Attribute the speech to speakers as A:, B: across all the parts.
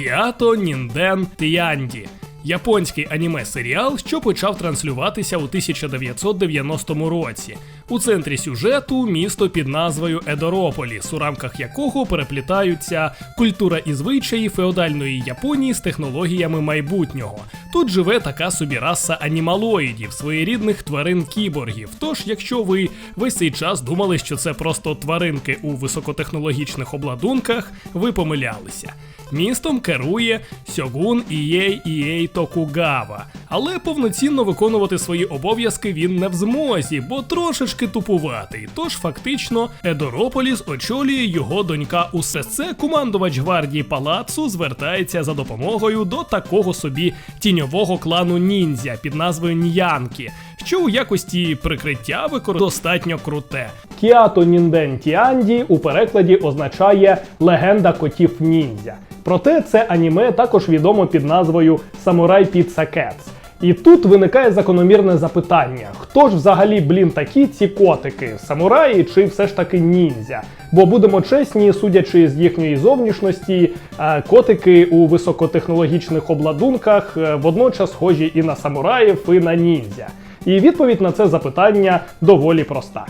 A: Кіато Нінден Тіанді. Японський аніме-серіал, що почав транслюватися у 1990 році. У центрі сюжету місто під назвою Едорополіс, у рамках якого переплітаються культура і звичаї феодальної Японії з технологіями майбутнього. Тут живе така собі раса анімалоїдів, своєрідних тварин кіборгів. Тож, якщо ви весь цей час думали, що це просто тваринки у високотехнологічних обладунках, ви помилялися. Містом керує Сьогун Ієй Ієй Токугава, але повноцінно виконувати свої обов'язки він не в змозі, бо трошечки тупуватий. Тож фактично Едорополіс очолює його донька Усесе, командувач гвардії палацу, звертається за допомогою до такого собі тіньового клану ніндзя під назвою Ньянкі, що у якості прикриття використовує достатньо круте.
B: Кіато Нінден Тіанді у перекладі означає легенда котів ніндзя. Проте це аніме також відомо під назвою Самурай Pizza Cats. І тут виникає закономірне запитання: хто ж взагалі, блін, такі ці котики? Самураї чи все ж таки ніндзя? Бо будемо чесні, судячи з їхньої зовнішності, е, котики у високотехнологічних обладунках е, водночас схожі і на самураїв, і на ніндзя. І відповідь на це запитання доволі проста.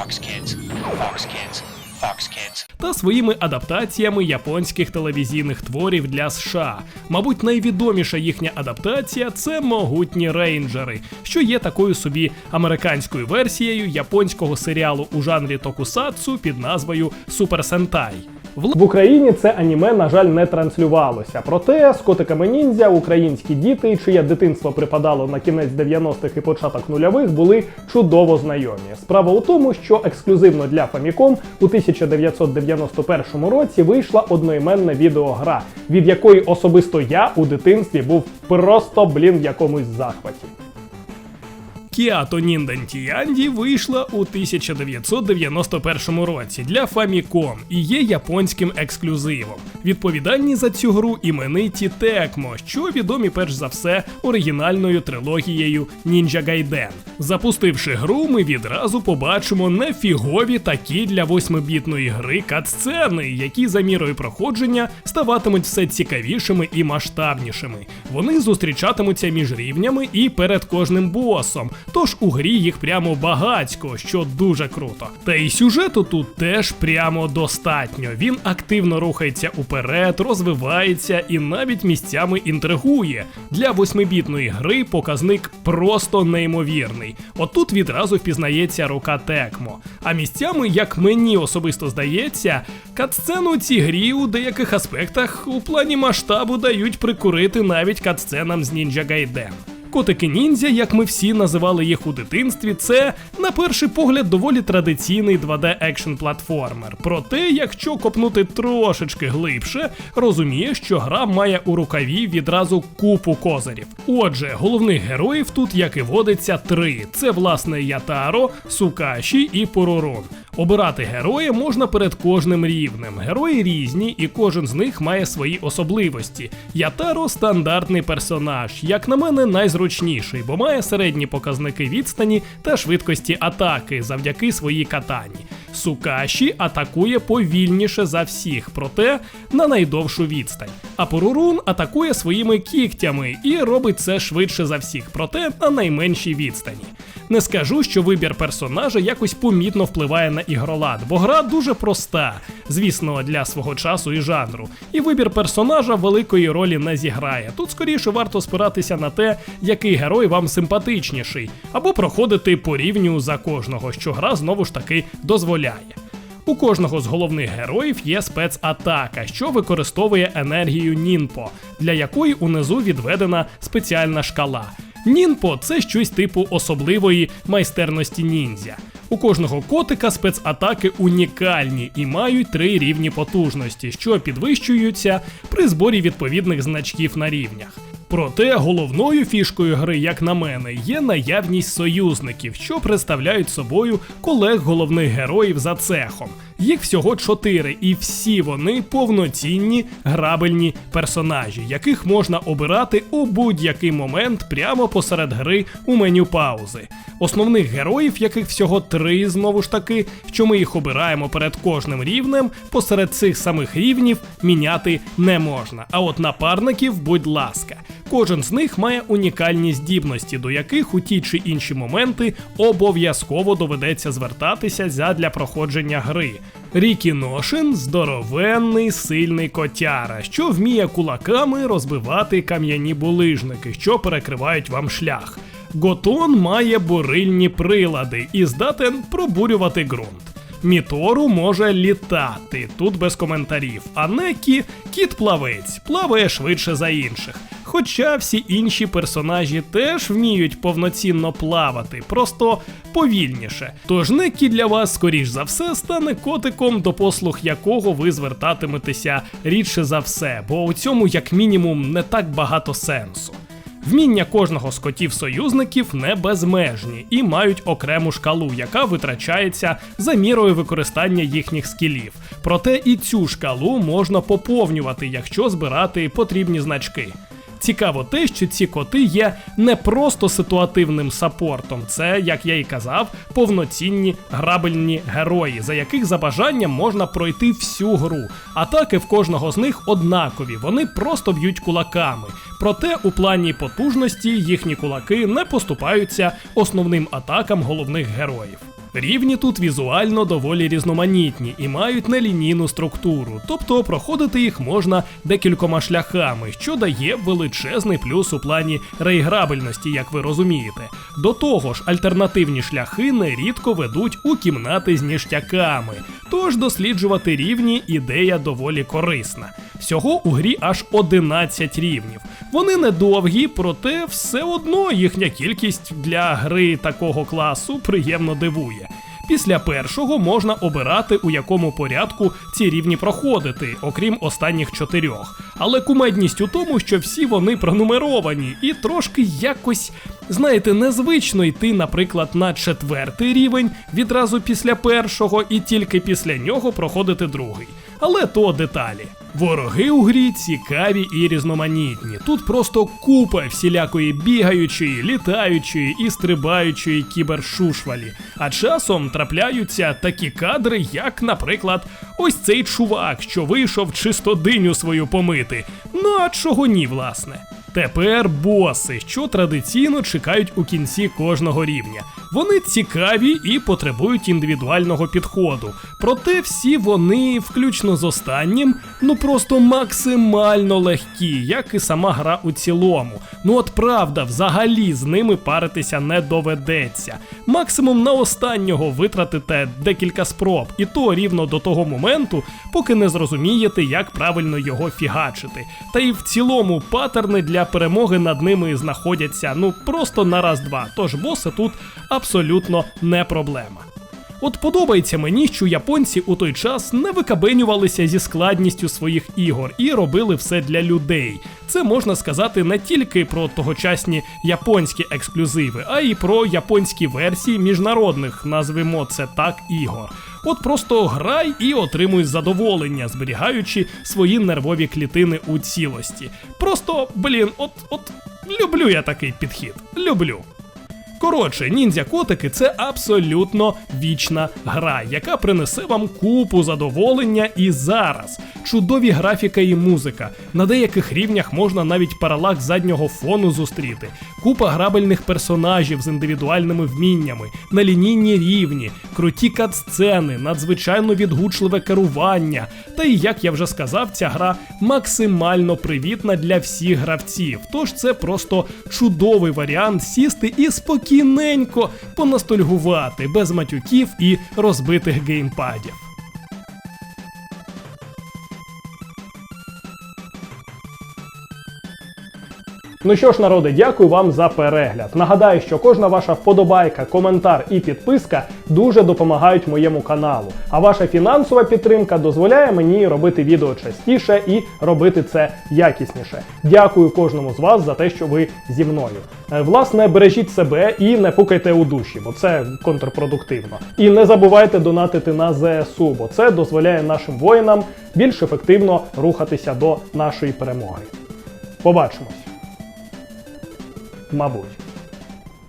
C: Fox Kids, Fox Kids, Fox Kids.
A: та своїми адаптаціями японських телевізійних творів для США. Мабуть, найвідоміша їхня адаптація це могутні рейнджери, що є такою собі американською версією японського серіалу у жанрі токусатсу під назвою Супер Сентай.
B: В Україні це аніме, на жаль, не транслювалося. Проте з котиками ніндзя українські діти, чиє дитинство припадало на кінець 90-х і початок нульових, були чудово знайомі. Справа у тому, що ексклюзивно для Famicom у 1991 році вийшла одноіменна відеогра, від якої особисто я у дитинстві був просто блін в якомусь захваті.
A: Кіато Нінден Тіянді вийшла у 1991 році для Famicom і є японським ексклюзивом. Відповідальні за цю гру імениті Текмо, що відомі перш за все оригінальною трилогією Ninja Gaiden. Запустивши гру, ми відразу побачимо нефігові такі для восьмибітної гри катсцени, які за мірою проходження ставатимуть все цікавішими і масштабнішими. Вони зустрічатимуться між рівнями і перед кожним босом. Тож у грі їх прямо багацько, що дуже круто. Та й сюжету тут теж прямо достатньо. Він активно рухається уперед, розвивається і навіть місцями інтригує. Для восьмибітної гри показник просто неймовірний. Отут відразу впізнається рука Текмо. А місцями, як мені особисто здається, катсцену цій грі у деяких аспектах у плані масштабу дають прикурити навіть катсценам з Ninja Gaiden. Котики ніндзя, як ми всі називали їх у дитинстві, це на перший погляд доволі традиційний 2D екшн платформер. Проте, якщо копнути трошечки глибше, розумієш, що гра має у рукаві відразу купу козирів. Отже, головних героїв тут, як і водиться, три: це власне Ятаро, Сукаші і Поророн. Обирати героя можна перед кожним рівнем. Герої різні, і кожен з них має свої особливості. Ятаро стандартний персонаж, як на мене, найзручніший, бо має середні показники відстані та швидкості атаки завдяки своїй катані. Сукаші атакує повільніше за всіх, проте на найдовшу відстань. А Порурун атакує своїми кігтями і робить це швидше за всіх, проте на найменшій відстані. Не скажу, що вибір персонажа якось помітно впливає на ігролад, бо гра дуже проста, звісно, для свого часу і жанру. І вибір персонажа великої ролі не зіграє. Тут скоріше варто спиратися на те, який герой вам симпатичніший, або проходити по рівню за кожного, що гра знову ж таки дозволяє. У кожного з головних героїв є спецатака, що використовує енергію Нінпо, для якої унизу відведена спеціальна шкала. Нінпо це щось типу особливої майстерності ніндзя. У кожного котика спецатаки унікальні і мають три рівні потужності, що підвищуються при зборі відповідних значків на рівнях. Проте головною фішкою гри, як на мене, є наявність союзників, що представляють собою колег головних героїв за цехом. Їх всього чотири, і всі вони повноцінні грабельні персонажі, яких можна обирати у будь-який момент прямо посеред гри у меню паузи. Основних героїв, яких всього три, знову ж таки, що ми їх обираємо перед кожним рівнем, посеред цих самих рівнів міняти не можна. А от напарників, будь ласка. Кожен з них має унікальні здібності, до яких у ті чи інші моменти обов'язково доведеться звертатися задля проходження гри. Рікі Ношин здоровенний сильний котяра, що вміє кулаками розбивати кам'яні булижники, що перекривають вам шлях. Готон має бурильні прилади і здатен пробурювати ґрунт. Мітору може літати, тут без коментарів. А Некі кіт-плавець, плаває швидше за інших. Хоча всі інші персонажі теж вміють повноцінно плавати, просто повільніше. Тож Некі для вас, скоріш за все, стане котиком, до послуг якого ви звертатиметеся рідше за все, бо у цьому, як мінімум, не так багато сенсу. Вміння кожного з котів-союзників не безмежні і мають окрему шкалу, яка витрачається за мірою використання їхніх скілів. Проте і цю шкалу можна поповнювати, якщо збирати потрібні значки. Цікаво те, що ці коти є не просто ситуативним сапортом, це, як я і казав, повноцінні грабельні герої, за яких за бажанням можна пройти всю гру. Атаки в кожного з них однакові, вони просто б'ють кулаками. Проте у плані потужності їхні кулаки не поступаються основним атакам головних героїв. Рівні тут візуально доволі різноманітні і мають нелінійну структуру, тобто проходити їх можна декількома шляхами, що дає величезний плюс у плані реіграбельності, як ви розумієте. До того ж, альтернативні шляхи нерідко ведуть у кімнати з ніштяками, тож досліджувати рівні ідея доволі корисна. Всього у грі аж 11 рівнів. Вони недовгі, проте все одно їхня кількість для гри такого класу приємно дивує. Після першого можна обирати, у якому порядку ці рівні проходити, окрім останніх чотирьох. Але кумедність у тому, що всі вони пронумеровані, і трошки якось, знаєте, незвично йти, наприклад, на четвертий рівень відразу після першого, і тільки після нього проходити другий. Але то деталі. Вороги у грі цікаві і різноманітні. Тут просто купа всілякої бігаючої, літаючої і стрибаючої кібершушвалі. А часом трапляються такі кадри, як, наприклад, ось цей чувак, що вийшов чистодиню свою помити. Ну а чого ні, власне. Тепер боси, що традиційно чекають у кінці кожного рівня. Вони цікаві і потребують індивідуального підходу. Проте всі вони, включно з останнім, ну просто максимально легкі, як і сама гра у цілому. Ну от правда, взагалі з ними паритися не доведеться. Максимум на останнього витратите декілька спроб, і то рівно до того моменту, поки не зрозумієте, як правильно його фігачити. Та і в цілому паттерни для перемоги над ними знаходяться ну просто на раз-два. Тож боси тут абсолютно не проблема. От подобається мені, що японці у той час не викабенювалися зі складністю своїх ігор і робили все для людей. Це можна сказати не тільки про тогочасні японські ексклюзиви, а й про японські версії міжнародних, назвемо це так, ігор. От просто грай і отримуй задоволення, зберігаючи свої нервові клітини у цілості. Просто, блін, от, от люблю я такий підхід. Люблю. Коротше, ніндзя котики це абсолютно вічна гра, яка принесе вам купу задоволення і зараз. Чудові графіка і музика. На деяких рівнях можна навіть паралак заднього фону зустріти. Купа грабельних персонажів з індивідуальними вміннями, нелінійні рівні, круті кат-сцени, надзвичайно відгучливе керування. Та і як я вже сказав, ця гра максимально привітна для всіх гравців. Тож це просто чудовий варіант сісти і спокійненько понастольгувати без матюків і розбитих геймпадів.
B: Ну що ж, народи, дякую вам за перегляд. Нагадаю, що кожна ваша вподобайка, коментар і підписка дуже допомагають моєму каналу. А ваша фінансова підтримка дозволяє мені робити відео частіше і робити це якісніше. Дякую кожному з вас за те, що ви зі мною. Е, Власне, бережіть себе і не пукайте у душі, бо це контрпродуктивно. І не забувайте донатити на ЗСУ, бо це дозволяє нашим воїнам більш ефективно рухатися до нашої перемоги. Побачимось. Мабуть.